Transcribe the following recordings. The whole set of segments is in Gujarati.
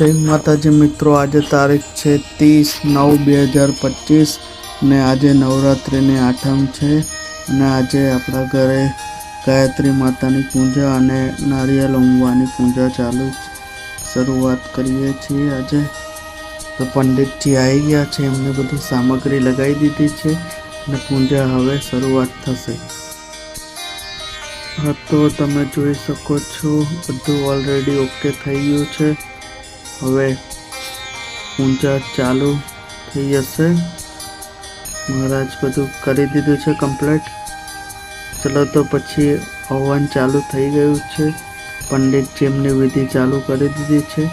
જય માતાજી મિત્રો, આજે તારીખ છે ત્રીસ નવ બે હજાર પચીસ ને આજે નવરાત્રિની આઠમ છે અને આજે આપણા ઘરે ગાયત્રી માતાની પૂજા અને નારિયેલ ઉમવાની પૂજા ચાલુ શરૂઆત કરીએ છીએ આજે. તો પંડિતજી આવી ગયા છે, એમને બધી સામગ્રી લગાવી દીધી છે અને પૂજા હવે શરૂઆત થશે. હા, તો તમે જોઈ શકો છો, બધું ઓલરેડી ઓકે થઈ ગયું છે. હવે ઊંચા ચાલુ થઈ જશે. મહારાજ બધું કરી દીધું છે કમ્પ્લીટ ચલો તો પછી હવન ચાલુ થઈ ગયું છે. પંડિતજી એમની વિધિ ચાલુ કરી દીધી છે.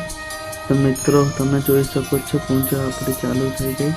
તો મિત્રો, તમે જોઈ શકો છો, પૂજા આપણી ચાલુ થઈ ગઈ.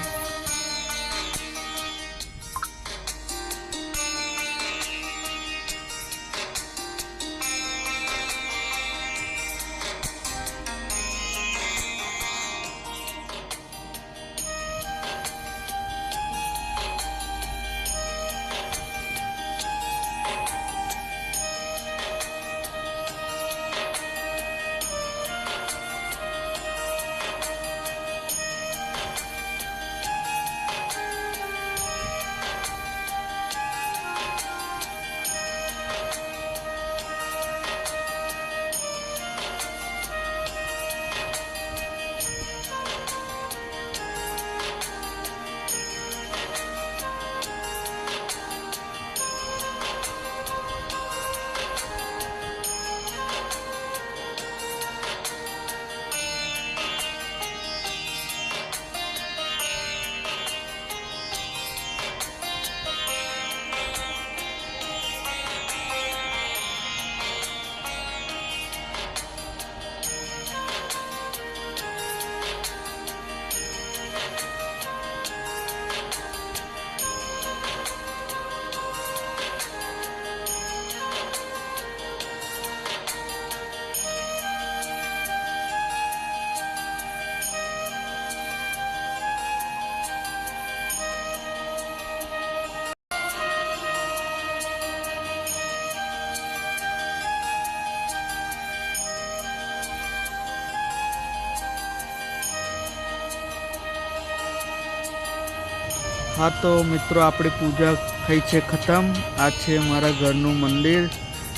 હા તો મિત્રો, આપણી પૂજા થઈ છે ખતમ. આ છે મારા ઘરનું મંદિર.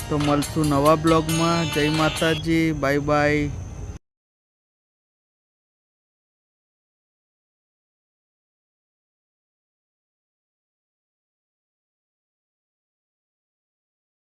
તો મળશું નવા બ્લોગમાં. જય માતાજી. Bye bye.